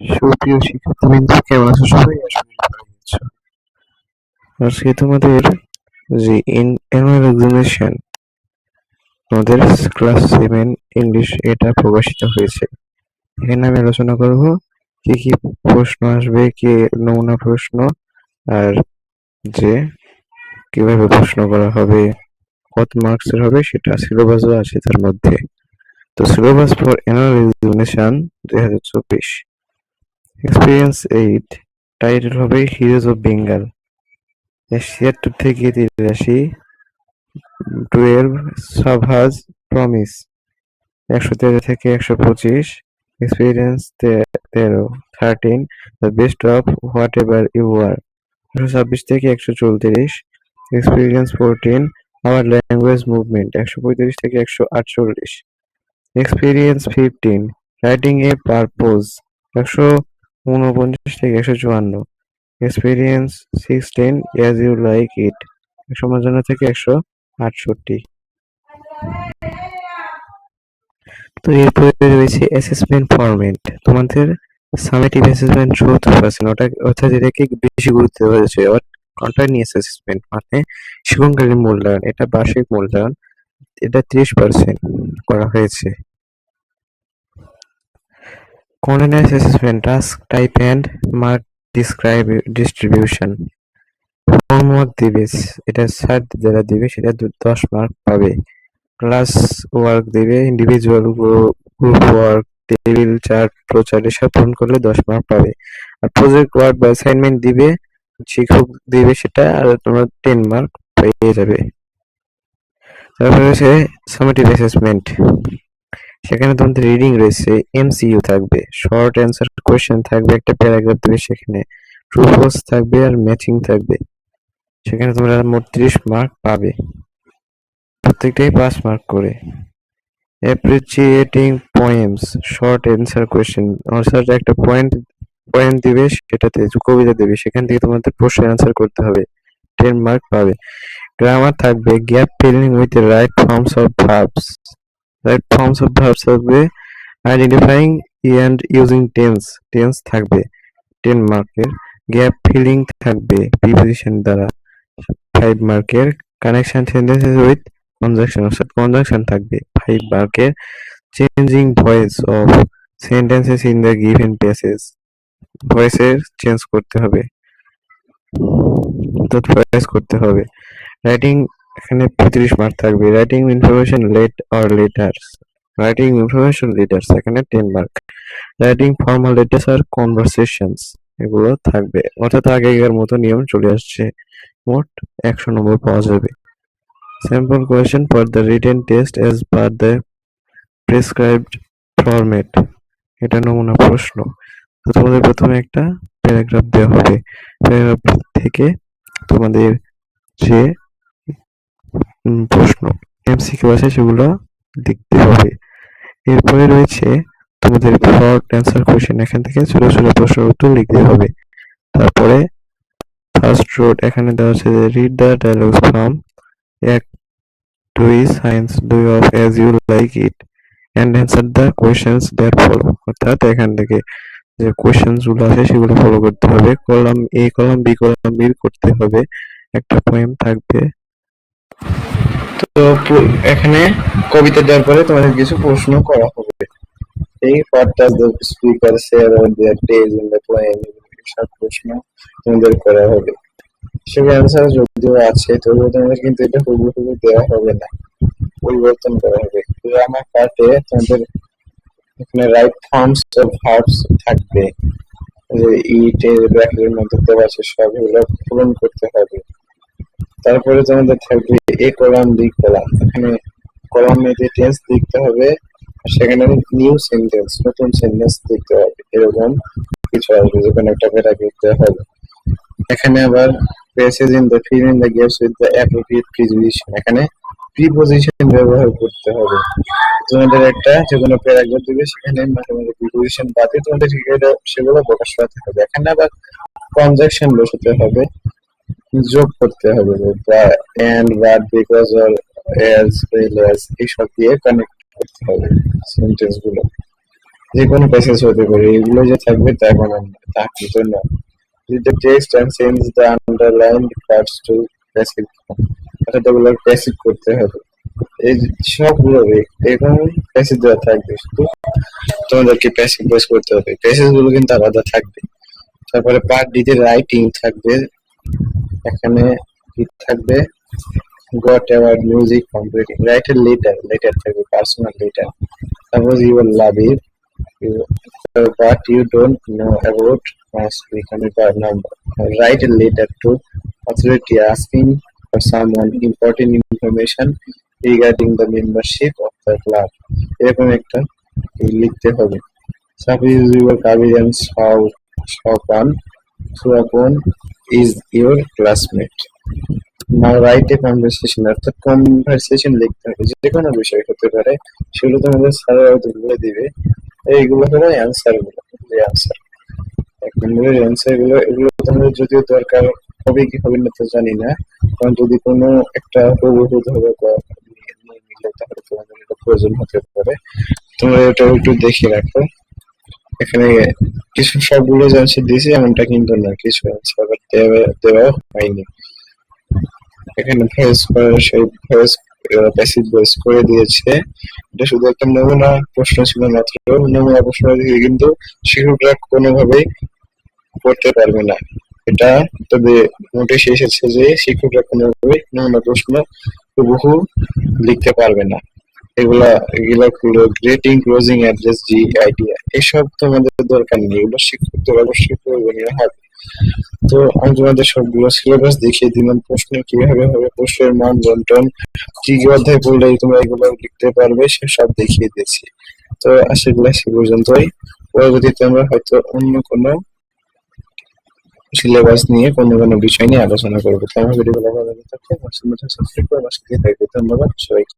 সুপ্রিয় শিক্ষার্থীবৃন্দ, কেমন আছো সবাই? আশা আজকে তোমাদের যে অ্যানুয়াল এক্সামিনেশন তোমাদের ক্লাস সেভেন ইংলিশ এটা প্রকাশিত হয়েছে। এখানে আমি আলোচনা করব কি কি প্রশ্ন আসবে, কি নমুনা প্রশ্ন, আর যে কীভাবে প্রশ্ন করা হবে, কত মার্কসের হবে, সেটা সিলেবাসও আছে তার মধ্যে। তো সিলেবাস ফর অ্যানুয়াল এক্সামিনেশন দুই হাজার চব্বিশ। এক্সপিরিয়েন্স এইট টাইটেল হবে হিরোজ অফ বেঙ্গল ছিয়াত্তর থেকে তিরাশি টুয়েলভ সাভাজ প্রমিস একশো তেরো থেকে একশো পঁচিশ এক্সপিরিয়েন্স তেরো thirteen the best of what ever you are একশো ছাব্বিশ থেকে একশো চৌত্রিশ experience fourteen our language movement একশো পঁয়ত্রিশ থেকে একশো আটচল্লিশ experience fifteen writing a purpose একশো ঊনপঞ্চাশ থেকে একশো চুয়ান্ন। Experience sixteen as you like it একশো পঞ্চান্ন থেকে একশো আটষট্টি। তো এরপরে রয়েছে অ্যাসেসমেন্ট ফরম্যাট তোমাদের সামেটিভ অ্যাসেসমেন্ট সত্তর পার্সেন্ট ওটা অর্থাৎ এটাকে বেশি গুরুত্ব দেওয়া হয়েছে। কন্টিনিউয়াস অ্যাসেসমেন্ট মানে শিক্ষণকালীন মূল্যায়ন। এটা বার্ষিক মূল্যায়ন। এটা ত্রিশ পার্সেন্ট করা হয়েছে। Continuous assessment task type and mark describe distribution. Homework দিবে এটা ষাট যারা দিবে সেটা দশ মার্ক পাবে। ক্লাস ওয়ার্ক দিবে individual group work table chart প্রচার এসব পূরণ করলে দশ মার্ক পাবে। আর প্রজেক্ট ওয়ার্ক বা অ্যাসাইনমেন্ট দিবে শিক্ষক দিবে সেটা, আর তোমরা টেন মার্ক পেয়ে যাবে। তারপরে হচ্ছে সামেটিভ অ্যাসেসমেন্ট সেখানে তোমাদের রিডিং রয়েছে এমসিইউ থাকবে শর্ট অ্যান্সার কোয়েশ্চেন থাকবে, একটা প্যারাগ্রাফ দেবে সেখানে ট্রু ফলস থাকবে আর ম্যাচিং থাকবে। সেখানে তোমরা মোট ত্রিশ মার্ক পাবে। প্রত্যেকটাই পাঁচ মার্ক করে। Appreciating poems short answer question অর্থাৎ একটা পয়েন্ট পয়েন্ট দিবে, সেটাতে কবিতা দেবে, সেখান থেকে তোমাদের প্রশ্ন অ্যান্সার করতে হবে টেন মার্ক পাবে। গ্রামার থাকবে gap filling with right forms of verbs right forms of verbs থাকবে identifying and using tense tense থাকবে। টেন মার্কের গ্যাপ ফিলিং থাকবে। প্রিপোজিশন দ্বারা। ফাইভ মার্কের কানেকশন সেন্টেন্সেস উইথ কনজাংশন অর্থাৎ কনজাংশন থাকবে। ফাইভ মার্কের changing voice of sentences in the given passage ভয়েসের চেঞ্জ করতে হবে। অর্থাৎ ভয়েস করতে হবে। রাইটিং এখানে পঁয়ত্রিশ মার্ক থাকবে। Writing information let or letters writing information letters এখানে ten mark writing formal letters আর কনভারসেশনস এগুলো থাকবে। অর্থাৎ আগেকার মতো নিয়ম চলে আসছে। মোট একশো নম্বর পাওয়া যাবে। Sample question for the written test as per the prescribed format এটা নমুনা প্রশ্ন। তো তোমাদের প্রথমে একটা প্যারাগ্রাফ দেওয়া হবে। প্যারাগ্রাফ থেকে তোমাদের যে প্রশ্ন। এমসিকিউ আছে সেগুলো লিখতে হবে। এরপরে রয়েছে তোমাদের শর্ট অ্যান্সার কোয়েশ্চেন এখান থেকে ছোট ছোট প্রশ্নের উত্তর লিখতে হবে। তারপরে ফার্স্ট রোড এখানে দেওয়া আছে যে রিড দ্য ডায়লগস ফ্রম এক, দুই সায়েন্স দুই of as you like it and answer the questions that follow অর্থাৎ এখান থেকে যে কোয়েশ্চেন্সগুলো আছে সেগুলো ফলো করতে হবে। Column A column B column B করতে হবে। একটা পোয়েম থাকবে। তো এখানে কবিতা দেওয়ার পরে তোমাদের কিছু প্রশ্ন করা হবে। এই what does the speaker share on their days in the poem সব প্রশ্ন তোমাদের করা হবে। সব অ্যান্সার যদিও আছে, তবুও তোমাদের কিন্তু এটা হুবহু দেওয়া হবে না। পরিবর্তন করা হবে। গ্রামার পার্টে তোমাদের এখানে রাইট ফর্মস অফ ভার্বস থাকবে। যে ইট এর ব্র্যাকেটের মধ্যে দেওয়া আছে সব এগুলো পূরণ করতে হবে। তারপরে তোমাদের থাকবে এ কলাম বি কলাম এখানে কলামে যে টেন্স লিখতে হবে সেখানে নিউ সেন্টেন্স নতুন সেন্টেন্স লিখতে হবে। এরকম কিছু আসবে যেখানে একটা প্যারাগ্রাফ দেওয়া হবে। এখানে আবার passage in the fill in the gaps with the appropriate preposition এখানে প্রিপোজিশন ব্যবহার করতে হবে। তোমাদের একটা যে কোনো প্যারাগ্রাফ দিবে, সেখানে মাঝে মাঝে প্রিপোজিশন বাদে তোমাদের সেগুলো প্রকাশ করতে হবে। এখানে আবার কনজাকশন বসাতে হবে। যোগ করতে হবে বা and but because or as well as এইসব দিয়ে কানেক্ট করতে হবে সেন্টেন্সগুলো। যে কোনো প্যাসেজ হতে পারে, এগুলো যে থাকবে তা কোনো তা কিন্তু না। The text and change the underlined parts to passive form. অর্থাৎ এগুলো প্যাসিভ করতে হবে। এই সবগুলো এরকম প্যাসিভ দেওয়া থাকবে শুধু। তোমাদেরকে প্যাসিভ ভয়েস করতে হবে। প্যাসেজগুলো কিন্তু আলাদা থাকবে। তারপরে পার্ট ডিতে রাইটিং থাকবে। এখানে কি থাকবে got award music computing right a letter letter থাকবে personal letter suppose you love it but you don't know about must become a card number. Write a letter to authority asking for someone important information regarding the membership of the club. এরকম একটা লিখতে হবে suppose your কাবিরান Sau সাউপান is your classmate now write a conversation অর্থাৎ conversation লিখতে হবে যে কোনো বিষয় হতে পারে, সেগুলো তোমাদের স্যাররা হয়তো বলে দিবে। এইগুলো হলো অ্যান্সারগুলো, যে অ্যান্সার এক নম্বরের অ্যান্সারগুলো, এগুলো তোমাদের যদিও দরকার হবে কি হবে না তো জানি না। কারণ যদি কোনো একটা প্রবহুত হবে তাহলে তোমাদের এটা প্রয়োজন হতে পারে। তোমরা এটা একটু দেখে রাখো। এখানে কিছু সবগুলো যে অ্যান্সার দিয়েছি, এমনটা কিন্তু না। কিছু অ্যান্সার দেওয়া হয়নি। এখানে করার সেই ভয়েস প্যাসিভ ভয়েস করে দিয়েছে। এটা শুধু একটা নমুনা প্রশ্ন ছিল মাত্র। নমুনা প্রশ্ন দিয়ে কিন্তু শিশুরা কোনোভাবেই করতে পারবে না। এটা তবে নোটিশ এসেছে যে শিক্ষকরা কোনোভাবে নমুনা প্রশ্ন হুবহু লিখতে পারবে না। এগুলা এগুলা গ্রেটিং ক্লোজিং অ্যাড্রেস জি আইডিয়া এসব তোমাদের দরকার নেই, এগুলো শিক্ষকদের অবশ্যই প্রয়োজনীয় হবে তো আমি তোমাদের সবগুলো সিলেবাস দেখিয়ে দিলাম, প্রশ্ন কীভাবে হবে, প্রশ্নের মান বন্টন কি কি অধ্যায় পড়লে তোমরা এগুলো লিখতে পারবে, সেসব দেখিয়ে দিয়েছি। তো করি সে পর্যন্তই। পরবর্তীতে আমরা হয়তো অন্য কোনো সিলেবাস নিয়ে কোনো কোনো বিষয় নিয়ে আলোচনা করব। তো আমার ভিডিও ভালো লাগে থাকলে আমার চ্যানেলটা সাবস্ক্রাইব করে, আমার সাথে থাকবে ধন্যবাদ, সবাইকে।